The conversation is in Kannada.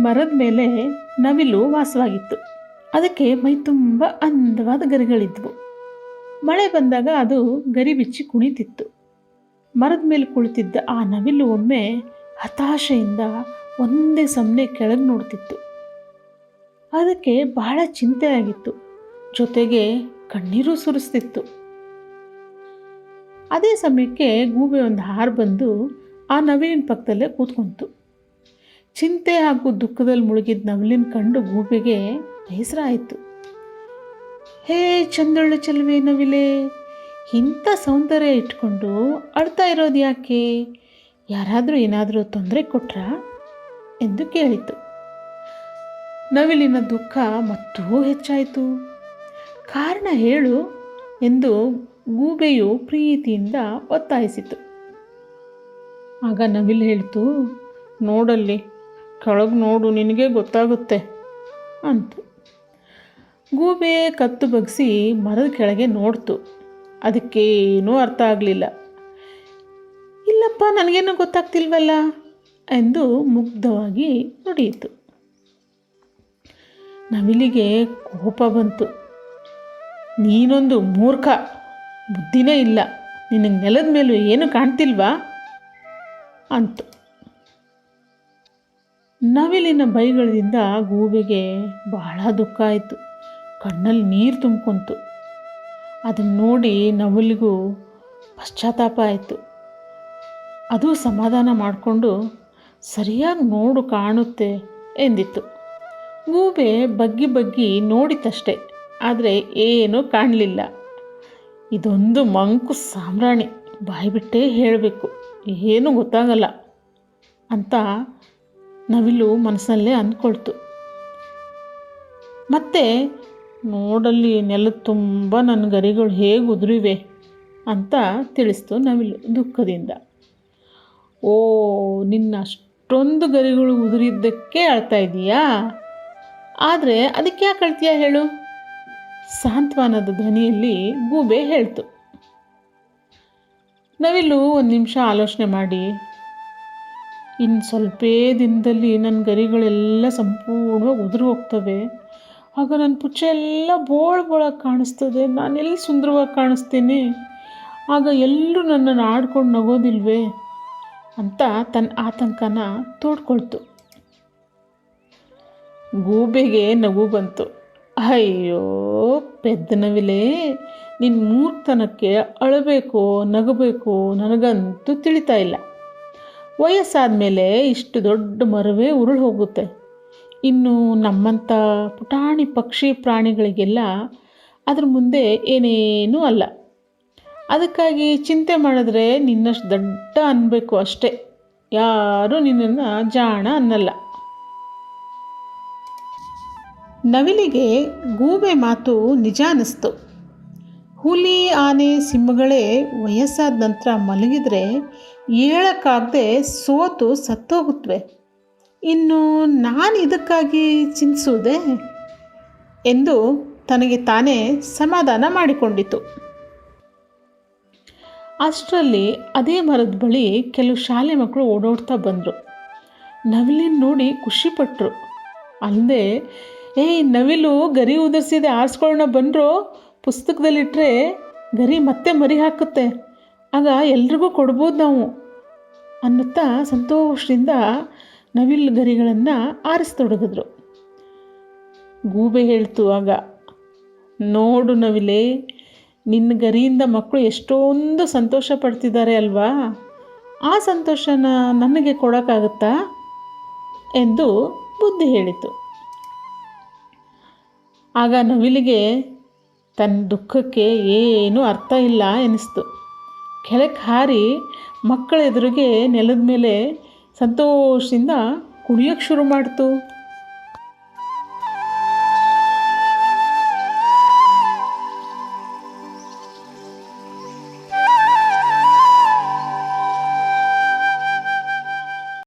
ಮರದ ಮೇಲೆ ನವಿಲು ವಾಸವಾಗಿತ್ತು. ಅದಕ್ಕೆ ಮೈ ತುಂಬ ಅಂದವಾದ ಗರಿಗಳಿದ್ವು. ಮಳೆ ಬಂದಾಗ ಅದು ಗರಿ ಬಿಚ್ಚಿ ಕುಣಿತಿತ್ತು. ಮರದ ಮೇಲೆ ಕುಳಿತಿದ್ದ ಆ ನವಿಲು ಒಮ್ಮೆ ಹತಾಶೆಯಿಂದ ಒಂದೇ ಸಮನೆ ಕೆಳಗೆ ನೋಡ್ತಿತ್ತು. ಅದಕ್ಕೆ ಬಹಳ ಚಿಂತೆ ಆಗಿತ್ತು ಜೊತೆಗೆ ಕಣ್ಣೀರು ಸುರಿಸ್ತಿತ್ತು. ಅದೇ ಸಮಯಕ್ಕೆ ಗೂಬೆ ಒಂದು ಹಾರು ಬಂದು ಆ ನವಿಲಿನ ಪಕ್ಕದಲ್ಲೇ ಕೂತ್ಕೊಂತು. ಚಿಂತೆ ಹಾಗೂ ದುಃಖದಲ್ಲಿ ಮುಳುಗಿದ ನವಿಲಿನ ಕಂಡು ಗೂಬೆಗೆ ಬೇಸರ ಆಯಿತು. ಹೇ ಚಂದಳ್ಳು ಚೆಲುವೆ ನವಿಲೆ, ಇಂಥ ಸೌಂದರ್ಯ ಇಟ್ಕೊಂಡು ಅಳ್ತಾ ಇರೋದು ಯಾಕೆ? ಯಾರಾದರೂ ಏನಾದರೂ ತೊಂದರೆ ಕೊಟ್ರಾ? ಎಂದು ಕೇಳಿತು. ನವಿಲಿನ ದುಃಖ ಮತ್ತೂ ಹೆಚ್ಚಾಯಿತು. ಕಾರಣ ಹೇಳು ಎಂದು ಗೂಬೆಯು ಪ್ರೀತಿಯಿಂದ ಒತ್ತಾಯಿಸಿತು. ಆಗ ನವಿಲು ಹೇಳ್ತು, ನೋಡಲ್ಲಿ ಕೆಳಗೆ ನೋಡು, ನಿನಗೆ ಗೊತ್ತಾಗುತ್ತೆ ಅಂತು. ಗೂಬೆ ಕತ್ತು ಬಗ್ಸಿ ಮರದ ಕೆಳಗೆ ನೋಡ್ತು. ಅದಕ್ಕೇನೂ ಅರ್ಥ ಆಗಲಿಲ್ಲ. ಇಲ್ಲಪ್ಪ, ನನಗೇನು ಗೊತ್ತಾಗ್ತಿಲ್ವಲ್ಲ ಎಂದು ಮುಗ್ಧವಾಗಿ ನುಡಿಯಿತು. ನವಿಲಿಗೆ ಕೋಪ ಬಂತು. ನೀನೊಂದು ಮೂರ್ಖ, ಬುದ್ಧಿನೇ ಇಲ್ಲ. ನಿನಗೆ ನೆಲದ ಮೇಲೂ ಏನು ಕಾಣ್ತಿಲ್ವಾ? ಅಂತು. ನವಿಲಿನ ಬೈಗಳಿಂದ ಗೂಬೆಗೆ ಬಹಳ ದುಃಖ ಆಯಿತು. ಕಣ್ಣಲ್ಲಿ ನೀರು ತುಂಬ್ಕೊಂತು. ಅದನ್ನು ನೋಡಿ ನವಿಲಿಗೂ ಪಶ್ಚಾತ್ತಾಪ ಆಯಿತು. ಅದು ಸಮಾಧಾನ ಮಾಡಿಕೊಂಡು, ಸರಿಯಾಗಿ ನೋಡು ಕಾಣುತ್ತೆ ಎಂದಿತ್ತು. ಗೂಬೆ ಬಗ್ಗಿ ಬಗ್ಗಿ ನೋಡಿತಷ್ಟೆ, ಆದರೆ ಏನೂ ಕಾಣಲಿಲ್ಲ. ಇದೊಂದು ಮಂಕು ಸಾಮ್ರಾಣಿ, ಬಾಯ್ಬಿಟ್ಟೇ ಹೇಳಬೇಕು. ಏನೂ ಗೊತ್ತಾಗಲ್ಲ ಅಂತ ನವಿಲು ಮನಸ್ಸಲ್ಲೇ ಅಂದ್ಕೊಳ್ತು. ಮತ್ತೆ ನೋಡಲ್ಲಿ ನೆಲದ ತುಂಬ ನನ್ನ ಗರಿಗಳು ಹೇಗೆ ಉದುರಿವೆ ಅಂತ ತಿಳಿಸ್ತು ನವಿಲು ದುಃಖದಿಂದ. ಓ, ನಿನ್ನ ಅಷ್ಟೊಂದು ಗರಿಗಳು ಉದುರಿದ್ದಕ್ಕೆ ಅಳ್ತಾ ಇದೀಯಾ? ಆದರೆ ಅದಕ್ಕೆ ಯಾಕೆ ಅಳ್ತೀಯ ಹೇಳು? ಸಾಂತ್ವನದ ಧ್ವನಿಯಲ್ಲಿ ಗೂಬೆ ಹೇಳ್ತು. ನವಿಲು ಒಂದು ನಿಮಿಷ ಆಲೋಚನೆ ಮಾಡಿ ಇನ್ನು ಸ್ವಲ್ಪೇ ದಿನದಲ್ಲಿ ನನ್ನ ಗರಿಗಳೆಲ್ಲ ಸಂಪೂರ್ಣವಾಗಿ ಉದುರು ಹೋಗ್ತವೆ ಆಗ ನನ್ನ ಪುಚ್ಚ ಎಲ್ಲ ಬೋಳ್ ಬೋಳಾಗಿ ಕಾಣಿಸ್ತದೆ. ನಾನೆಲ್ಲಿ ಸುಂದರವಾಗಿ ಕಾಣಿಸ್ತೀನಿ? ಆಗ ಎಲ್ಲರೂ ನನ್ನನ್ನು ಆಡ್ಕೊಂಡು ನಗೋದಿಲ್ವೇ? ಅಂತ ತನ್ನ ಆತಂಕನ ತೋಡ್ಕೊಳ್ತು. ಗೂಬೆಗೆ ನಗು ಬಂತು. ಅಯ್ಯೋ ಪೆದ್ದ ನವಿಲೆ ನಿನ್ನ ಮೂರ್ತನಕ್ಕೆ ಅಳಬೇಕು, ನಗಬೇಕು ನನಗಂತೂ ತಿಳಿತಾ ಇಲ್ಲ. ವಯಸ್ಸಾದ ಮೇಲೆ ಇಷ್ಟು ದೊಡ್ಡ ಮರವೇ ಉರುಳು ಹೋಗುತ್ತೆ. ಇನ್ನು ನಮ್ಮಂಥ ಪುಟಾಣಿ ಪಕ್ಷಿ ಪ್ರಾಣಿಗಳಿಗೆಲ್ಲ ಅದ್ರ ಮುಂದೆ ಏನೇನೂ ಅಲ್ಲ. ಅದಕ್ಕಾಗಿ ಚಿಂತೆ ಮಾಡಿದ್ರೆ ನಿನ್ನಷ್ಟು ದೊಡ್ಡ ಅನ್ನಬೇಕು ಅಷ್ಟೇ. ಯಾರೂ ನಿನ್ನನ್ನು ಜಾಣ ಅನ್ನಲ್ಲ. ನವಿಲಿಗೆ ಗೂಬೆ ಮಾತು ನಿಜ ಅನ್ನಿಸ್ತು. ಹುಲಿ, ಆನೆ, ಸಿಂಹಗಳೇ, ವಯಸ್ಸಾದ ನಂತರ ಮಲಗಿದರೆ ಹೇಳಕ್ಕಾಗದೆ ಸೋತು ಸತ್ತೋಗುತ್ತವೆ ಇನ್ನು ನಾನು ಇದಕ್ಕಾಗಿ ಚಿಂತಿಸುವುದೇ? ಎಂದು ತನಗೆ ತಾನೇ ಸಮಾಧಾನ ಮಾಡಿಕೊಂಡಿತು. ಅಷ್ಟರಲ್ಲಿ ಅದೇ ಮರದ ಬಳಿ ಕೆಲವು ಶಾಲೆ ಮಕ್ಕಳು ಓಡೋಡ್ತಾ ಬಂದರು. ನವಿಲಿನ ನೋಡಿ ಖುಷಿಪಟ್ಟರು ಅಲ್ಲದೆ ಏಯ್ ನವಿಲು, ಗರಿ ಉದುರಿಸಿದೆ, ಆರಿಸ್ಕೊಳ್ಳೋಣ, ಬಂದರು? ಪುಸ್ತಕದಲ್ಲಿಟ್ಟರೆ ಗರಿ ಮತ್ತೆ ಮರಿ ಹಾಕುತ್ತೆ. ಆಗ ಎಲ್ರಿಗೂ ಕೊಡ್ಬೋದು ನಾವು ಅನ್ನುತ್ತಾ ಸಂತೋಷದಿಂದ ನವಿಲು ಗರಿಗಳನ್ನು ಆರಿಸ್ತೊಡಗಿದ್ರು ಗೂಬೆ ಹೇಳ್ತು ಆಗ ನೋಡು ನವಿಲೆ, ನಿನ್ನ ಗರಿಯಿಂದ ಮಕ್ಕಳು ಎಷ್ಟೊಂದು ಸಂತೋಷ ಪಡ್ತಿದ್ದಾರೆ ಅಲ್ವಾ? ಆ ಸಂತೋಷನ ನನಗೆ ಕೊಡೋಕ್ಕಾಗುತ್ತಾ? ಎಂದು ಬುದ್ಧಿ ಹೇಳಿತು. ಆಗ ನವಿಲಿಗೆ ತನ್ನ ದುಃಖಕ್ಕೆ ಏನೂ ಅರ್ಥ ಇಲ್ಲ ಎನಿಸ್ತು. ಕೆಳಕ್ಕೆ ಹಾರಿ ಮಕ್ಕಳ ಎದುರಿಗೆ ನೆಲದ ಮೇಲೆ ಸಂತೋಷದಿಂದ ಕುಣಿಯೋಕ್ಕೆ ಶುರು ಮಾಡ್ತು.